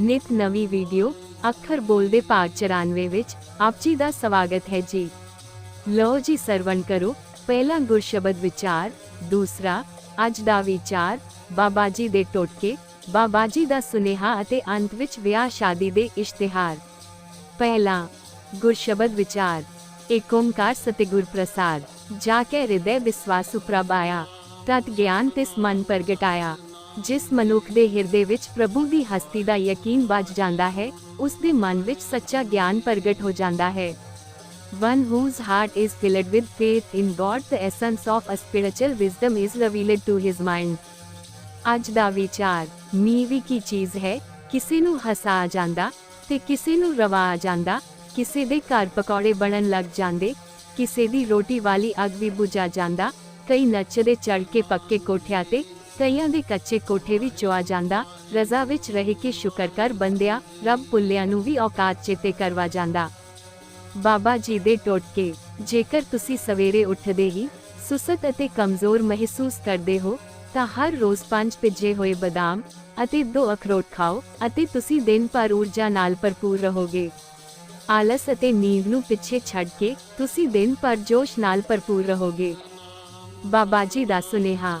ਨਿਤ ਨਵੀਂ ਵੀਡੀਓ ਅੱਖਰ ਬੋਲਦੇ ਭਾਗ 94 ਵਿੱਚ ਆਪ ਜੀ ਦਾ ਸਵਾਗਤ ਹੈ ਜੀ। ਲਓ ਜੀ ਸਰਵਣ ਕਰੋ, ਪਹਿਲਾ ਗੁਰਸ਼ਬਦ ਵਿਚਾਰ, ਦੂਸਰਾ, ਅੱਜ ਦਾ ਵਿਚਾਰ, ਬਾਬਾ ਜੀ ਦੇ ਟੋਟਕੇ, ਬਾਬਾ ਜੀ ਦਾ ਸੁਨੇਹਾ ਅਤੇ ਅੰਤ ਵਿੱਚ ਵਿਆਹ ਸ਼ਾਦੀ ਦੇ ਇਸ਼ਤਿਹਾਰ। ਪਹਿਲਾ ਗੁਰਸ਼ਬਦ ਵਿਚਾਰ ਏਕ ਓੰਕਾਰ ਸਤਿਗੁਰ ਪ੍ਰਸਾਦ, ਜਾ ਕੇ ਹਿਰਦੈ ਵਿਸਵਾਸ ਉਪਰਬ ਆਇਆ, ਤਤ ਗਿਆਨ ਤਿਸ ਮਨ ਪ੍ਰਗਟਾਇਆ। ਜਿਸ ਮਨੁੱਖ ਦੇ ਹਿਰਦੇ ਵਿੱਚ ਪ੍ਰਭੂ ਦੀ ਹਸਤੀ ਦਾ ਯਕੀਨ ਵੱਜ ਜਾਂਦਾ ਹੈ ਉਸ ਦੇ ਮਨ ਵਿੱਚ ਸੱਚਾ ਗਿਆਨ ਪ੍ਰਗਟ ਹੋ ਜਾਂਦਾ ਹੈ One whose heart is filled with faith in God, the essence of a spiritual wisdom is revealed to his mind. ਅੱਜ ਦਾ ਵਿਚਾਰ ਮੀ ਵੀ ਕੀ ਚੀਜ਼ ਹੈ ਕਿਸੇ ਨੂੰ ਹਸਾ ਜਾਂਦਾ ਤੇ ਕਿਸੇ ਨੂੰ ਰਵਾ ਆ ਜਾਂਦਾ ਕਿਸੇ ਦੇ ਘਰ ਪਕੌੜੇ ਬਣਨ ਲੱਗ ਜਾਂਦੇ ਕਿਸੇ ਦੀ ਰੋਟੀ ਵਾਲੀ ਅੱਗ ਵੀ ਬੁਝਾ ਜਾਂਦਾ ਕਈ ਨੱਚਦੇ ਚੜ ਕੇ ਪੱਕੇ ਕੋਠਿਆਂ ਤੇ ਕਈਆਂ ਦੇ ਕੱਚੇ ਕੋਠੇ ਵੀ ਚੁਆ ਜਾਂਦਾ, ਰਜ਼ਾ ਵਿੱਚ ਰਹਿ ਕੇ ਸ਼ੁਕਰ ਕਰ ਬੰਦਿਆ, ਰੱਬ ਪੁੱਲਿਆਂ ਨੂੰ ਵੀ ਔਕਾਤ ਚੇਤੇ ਕਰਵਾ ਜਾਂਦਾ। ਬਾਬਾ ਜੀ ਦੇ ਟੋਟਕੇ, ਜੇਕਰ ਤੁਸੀਂ ਸਵੇਰੇ ਉੱਠਦੇ ਹੀ ਸੁਸਤ ਅਤੇ ਕਮਜ਼ੋਰ ਮਹਿਸੂਸ ਕਰਦੇ ਹੋ, ਤਾਂ ਹਰ ਰੋਜ਼ ਪੰਜ ਭਿੱਜੇ ਹੋਏ ਬਦਾਮ ਅਤੇ ਦੋ ਅਖਰੋਟ ਖਾਓ ਅਤੇ ਤੁਸੀਂ ਦਿਨ ਭਰ ਊਰਜਾ ਨਾਲ ਭਰਪੂਰ ਰਹੋਗੇ। ਆਲਸ ਅਤੇ ਨੀਂਦ ਨੂੰ ਪਿੱਛੇ ਛੱਡ ਕੇ ਤੁਸੀਂ ਦਿਨ ਭਰ ਜੋਸ਼ ਨਾਲ ਭਰਪੂਰ ਰਹੋਗੇ। ਬਾਬਾ ਜੀ ਦਾ ਸੁਨੇਹਾ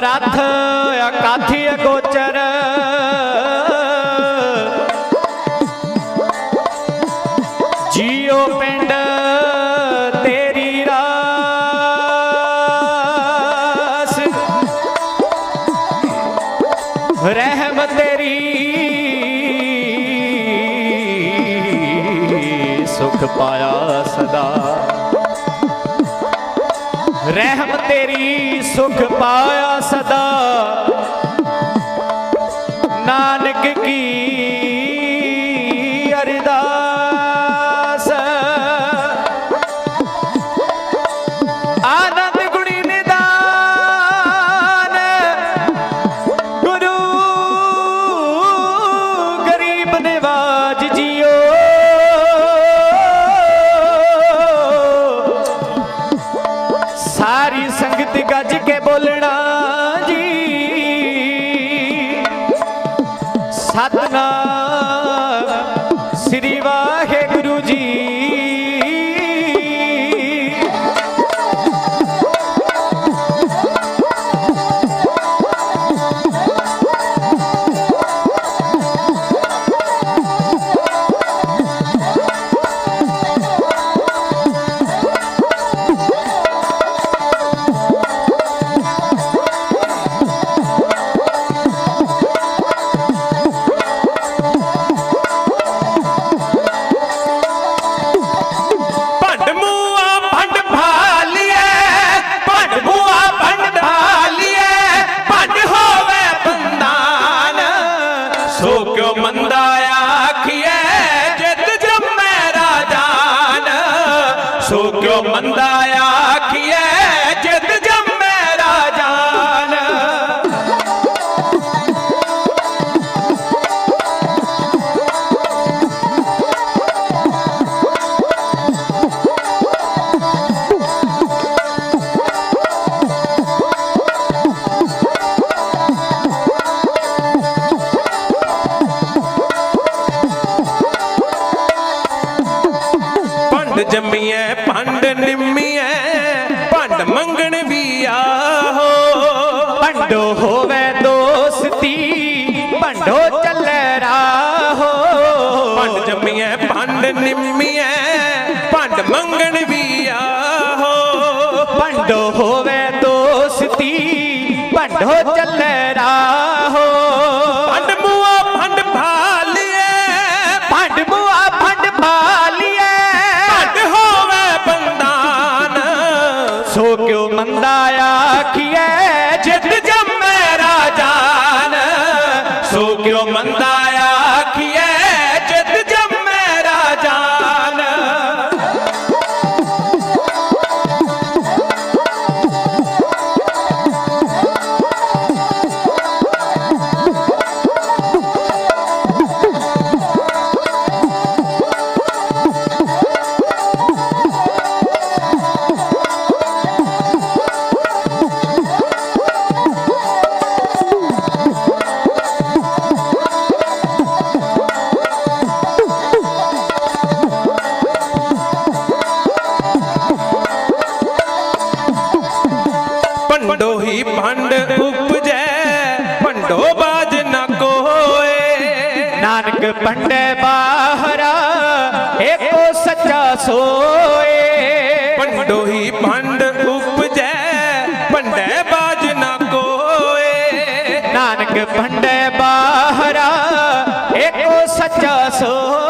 ਸਮਰੱਥ ਅਕਾਥੀ ਅਗੋਚਰ। ਜੀਓ ਪਿੰਡ ਤੇਰੀ ਰਾਸ। ਰਹਿਮ ਤੇਰੀ। ਸੁਖ ਪਾਇਆ ਸਦਾ। ਰਹਿਮ ਤੇਰੀ ਸੁਖ ਪਾਇਆ ਸਦਾ। ਨਾਨਕ ਕੀ ਅਰਦਾਸ। ਆਨ सतनाम मंदाया की ਰੋਂਦਾ ਆਖੀਏ ਜਿੱਦ ਕੰਡੇ ਬਾਹਰਾ ਏਕੋ ਸੱਚਾ ਸੋਏ। ਭੰਡੋ ਹੀ ਭੰਡ ਉਪਜੈ ਭੰਡੇ ਬਾਜ ਨਾ ਕੋਏ। ਨਾਨਕ ਭੰਡੇ ਬਾਹਰਾ ਏਕੋ ਸੱਚਾ ਸੋਏ।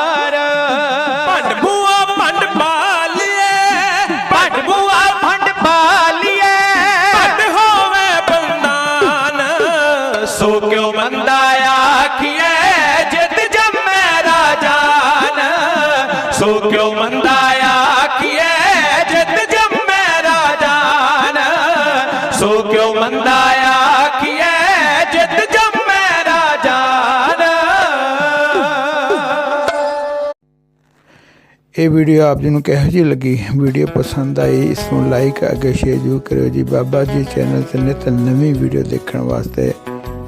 ਸੋ ਕਿਉ ਮੰਦਾ ਆਖੀਏ ਜਿਤ ਜੰਮੈ ਰਾਜਾਨ? ਸੋ ਕਿਉ ਮੰਦਾ ਆਖੀਏ ਜਿਤ ਜੰਮੈ ਰਾਜਾਨ? ਸੋ ਕਿਉ ਮੰਦਾ ਆਖੀਏ ਜਿਤ ਜੰਮੈ ਰਾਜਾਨ? ਇਹ ਵੀਡੀਓ ਆਪ ਜੀ ਨੂੰ ਕਿਹੋ ਜਿਹੀ ਲੱਗੀ? ਵੀਡੀਓ ਪਸੰਦ ਆਈ, ਇਸ ਨੂੰ ਲਾਈਕ, ਅੱਗੇ ਸ਼ੇਅਰ ਜ਼ਰੂਰ ਕਰਿਓ ਜੀ। ਬਾਬਾ ਜੀ ਚੈਨਲ ਤੇ ਨਿਤ ਨਵੀਂ ਵੀਡੀਓ ਦੇਖਣ ਵਾਸਤੇ